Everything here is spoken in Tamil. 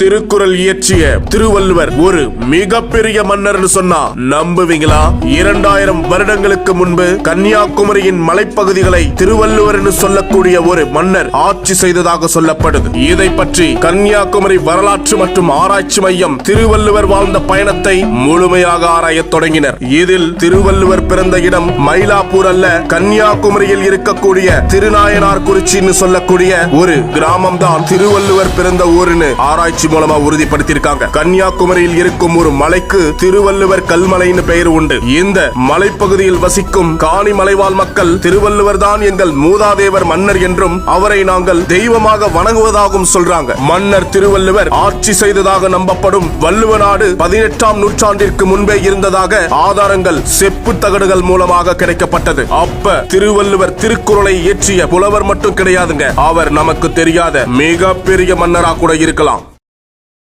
திருக்குறள் இயற்றிய திருவள்ளுவர் ஒரு மிகப்பெரிய மன்னர்னு சொன்னா நம்புவீங்களா? இரண்டாயிரம் வருடங்களுக்கு முன்பு கன்னியாகுமரியின் மலைப்பகுதிகளை திருவள்ளுவர்னு சொல்லக்கூடிய ஒரு மன்னர் ஆட்சி செய்ததாக சொல்லப்படுது. இதை பற்றி கன்னியாகுமரி வரலாற்று மற்றும் ஆராய்ச்சி மையம் திருவள்ளுவர் வாழ்ந்த பயணத்தை முழுமையாக ஆராயத் தொடங்கினர். இதில் திருவள்ளுவர் பிறந்த இடம் மயிலாப்பூர் அல்ல கன்னியாகுமரியில் இருக்கக்கூடிய திருநாயனார் குறிச்சின்னு சொல்லக்கூடிய ஒரு கிராமம் தான் திருவள்ளுவர் பிறந்த ஊருன்னு ஆராய்ச்சி மூலமா உறுதிப்படுத்தியிருக்காங்க. கன்னியாகுமரியில் இருக்கும் ஒரு மலைக்கு திருவள்ளுவர் கல்மலைன்னு பெயர் உண்டு. இந்த மலைப்பகுதியில் வசிக்கும் காணி மலைவாழ் மக்கள் திருவள்ளுவர் தான் எங்கள் மூதாதேவர் மன்னர் என்றும் அவரை நாங்கள் தெய்வமாக வணங்குவதாகவும் சொல்றாங்க. மன்னர் திருவள்ளுவர் ஆட்சி செய்ததாக நம்பப்படும் வள்ளுவ நாடு பதினெட்டாம் நூற்றாண்டிற்கு முன்பே இருந்ததாக ஆதாரங்கள் செப்பு தகடுகள் மூலமாக கிடைக்கப்பட்டது. அப்ப திருவள்ளுவர் திருக்குறளை இயற்றிய புலவர் மட்டும் கிடையாதுங்க. அவர் நமக்கு தெரியாத மிக பெரிய மன்னரா கூட இருக்கலாம்.